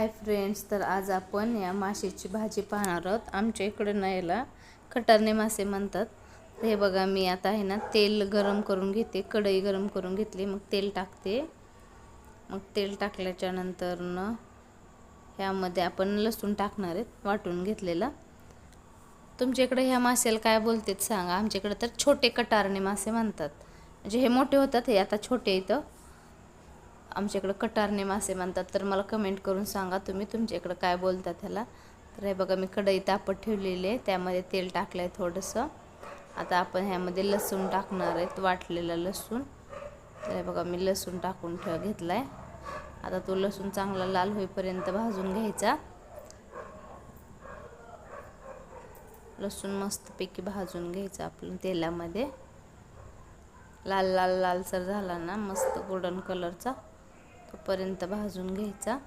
Hi friends तर आज आपण या माशीची भाजी पाहणार आहोत. आमच्या इकडं ना याला कटारणे मासे म्हणतात. तर हे बघा मी आता आहे ना तेल गरम करून घेते कढई गरम करून घेतली मग तेल टाकते. मग तेल टाकल्याच्या नंतर न ह्यामध्ये आपण लसूण टाकणार आहेत वाटून घेतलेला. तुमच्याकडे ह्या मासेला काय बोलतात सांगा. आमच्याकडे तर छोटे कटारणे मासे म्हणतात. म्हणजे हे मोठे होतात हे आता छोटे इथं. आमच्याकडं कटारणे मासे म्हणतात तर मला कमेंट करून सांगा तुम्ही तुमच्या इकडं काय बोलतात ह्याला. तर हे बघा मी कढई तापत ठेवलेली आहे त्यामध्ये तेल टाकलं आहे थोडंसं. आता आपण ह्यामध्ये लसूण टाकणार आहेत वाटलेलं लसूण. तर हे बघा मी लसूण टाकून ठेव घेतला आहे आता तो लसूण चांगला लाल होईपर्यंत भाजून घ्यायचा. लसूण मस्तपैकी भाजून घ्यायचं आपण तेलामध्ये. लाल लाल लालसर झाला ना मस्त गोल्डन कलरचा तोपर्यंत भाजून घ्यायचा.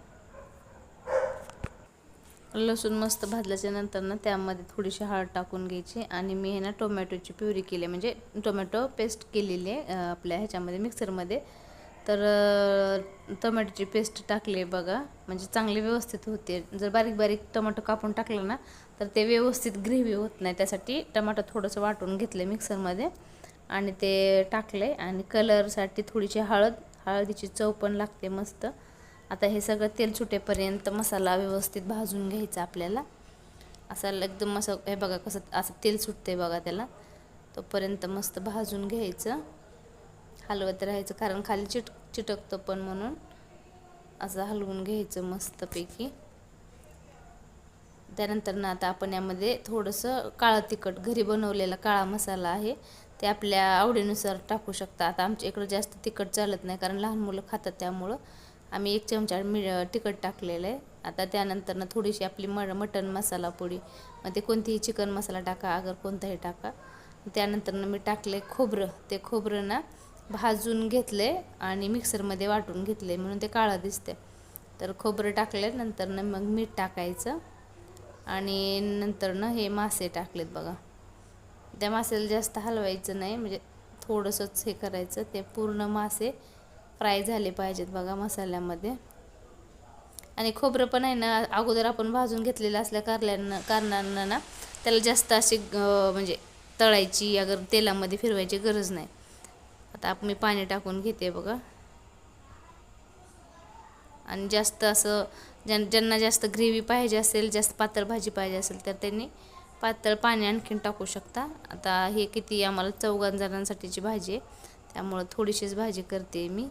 लसूण मस्त भाजल्याच्या नंतर ना त्यामध्ये थोडीशी हळद टाकून घ्यायची आणि मी हे ना टोमॅटोची प्युरी केली. म्हणजे टोमॅटो पेस्ट केलेली आहे आपल्या ह्याच्यामध्ये मिक्सरमध्ये. तर टोमॅटोची पेस्ट टाकली आहे बघा. म्हणजे चांगली व्यवस्थित होते. जर बारीक बारीक टोमॅटो कापून टाकलं ना तर ते व्यवस्थित ग्रेव्ही होत नाही. त्यासाठी टमाटर थोडंसं वाटून घेतलं मिक्सरमध्ये. आणि ते टाकले आणि कलरसाठी थोडीशी हळद हळदीची चव पण लागते मस्त. आता हे सगळं तेल सुटेपर्यंत मसाला व्यवस्थित भाजून घ्यायचा आपल्याला. असं एकदम असं हे बघा कसं असं तेल सुटते बघा त्याला. तोपर्यंत मस्त भाजून घ्यायचं. हलवत राहायचं कारण खाली चिट चिटकतं पण म्हणून. असं हलवून घ्यायचं मस्तपैकी. त्यानंतर ना आता आपण यामध्ये थोडंसं काळं तिखट घरी बनवलेला काळा मसाला आहे. ते आपल्या आवडीनुसार टाकू शकता आता आमच्या इकडं जास्त तिखट चालत नाही कारण लहान मुलं खातात त्यामुळं. आम्ही एक चमचा मि तिखट टाकलेलं आहे. आता त्यानंतरनं थोडीशी आपली म मटन मसाला पोळी मग ते कोणतीही चिकन मसाला टाका अगर कोणताही टाका. त्यानंतरनं मी टाकले खोबरं. ते खोबरं ना भाजून घेतले आणि मिक्सरमध्ये वाटून घेतले म्हणून ते काळं दिसते तर खोबरं टाकले नंतर मग मीठ टाकायचं. आणि नंतरनं हे मासे टाकलेत बघा. त्या मासेला जास्त हलवायचं नाही म्हणजे थोडंसंच हे करायचं. ते पूर्ण मासे फ्राय झाले पाहिजेत बघा मसाल्यामध्ये. आणि खोबरं पण आहे ना अगोदर आपण भाजून घेतलेलं असल्या कारल्यानं कारणांना ना त्याला जास्त अशी म्हणजे तळायची अगर तेलामध्ये फिरवायची गरज नाही. आता मी पाणी टाकून घेते बघा. आणि जास्त असं ज्यां ज्यांना जास्त ग्रेव्ही पाहिजे असेल जास्त पातळ भाजी पाहिजे असेल तर त्यांनी पातळ पाणी आणखीन टाकू शकता. आता हे किती आम्हाला चौघां जणांसाठीची भाजी आहे. त्यामुळं थोडीशीच भाजी करते मी.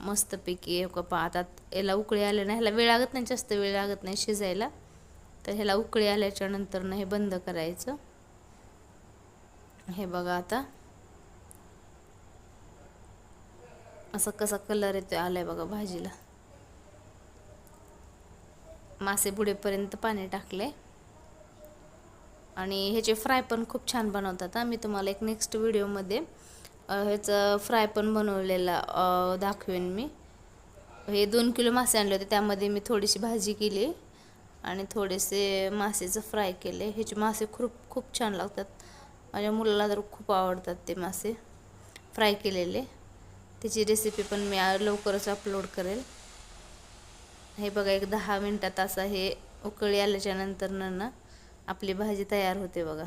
मस्तपैकी पा आता याला उकळी आले नाही ह्याला वेळ लागत नाही जास्त वेळ लागत नाही शिजायला. तर ह्याला उकळी आल्याच्या नंतरनं हे बंद करायचं. हे बघा आता. असं कसा कलर येतो आलाय बघा भाजीला. मासे बुडेपर्यंत पाणी टाकले आणि ह्याचे फ्राय पण खूप छान बनवतात मी तुम्हाला एक नेक्स्ट व्हिडिओमध्ये ह्याचं फ्राय पण बनवलेला दाखवेन मी. हे दोन किलो मासे आणले होते त्यामध्ये मी थोडीशी भाजी केली आणि थोडेसे मासेचं फ्राय केले. ह्याचे मासे खूप खूप छान लागतात. माझ्या मुलाला तर खूप आवडतात ते मासे फ्राय केलेले. त्याची रेसिपी पण मी लवकरच अपलोड करेल. हे बघा एक दहा मिनटात असं हे उकळी आल्याच्यानंतर ना आपली भाजी तयार होते बघा.